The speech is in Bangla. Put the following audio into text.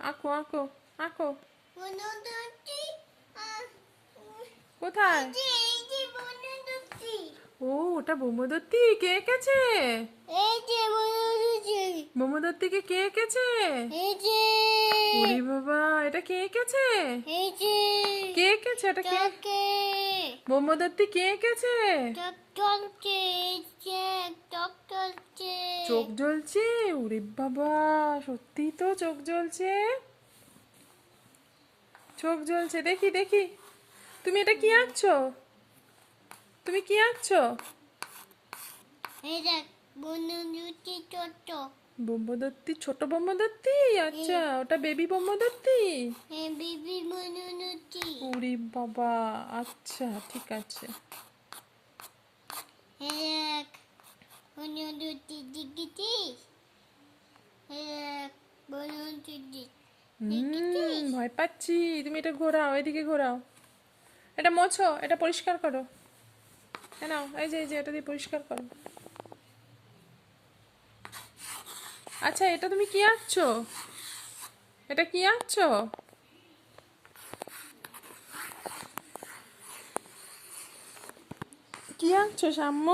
আঁকো আঁকো আঁকো কোথায়? ও ওটা বোমদত্তি কে এঁকেছে? যে বোমদত্তিকে কে এঁকেছে? এই ওরে বাবা এটা কে এঁকেছে? এই কে এঁকেছে এটা কে? বোমদত্তি কে এঁকেছে? চোখ জ্বলছে? ওরে বাবা সত্যি তো চোখ জ্বলছে। চোখ জ্বলছে দেখি দেখি। তুমি এটা কি আঁকছো? তুমি কি আঁকছো? ছোট বোম্বদত্তি ছোট বোম্বদত্তি আচ্ছা ওটা বেবি বোম্বদত্তি এই বিবি ওরে বাবা আচ্ছা ঠিক আছে এই দেখ বনদত্তি দেখেছিস এই দেখ বনদত্তি হুম ভয় পাচ্ছি। তুমি এটা ঘোরাও, এদিকে ঘোরাও। এটা মোছো, এটা পরিষ্কার করো। এই যে এই যে, এটা দিয়ে পরিষ্কার করো। আচ্ছা এটা তুমি কি আঁকছো? এটা কি আঁকছো? কি আঁকছো সাম্য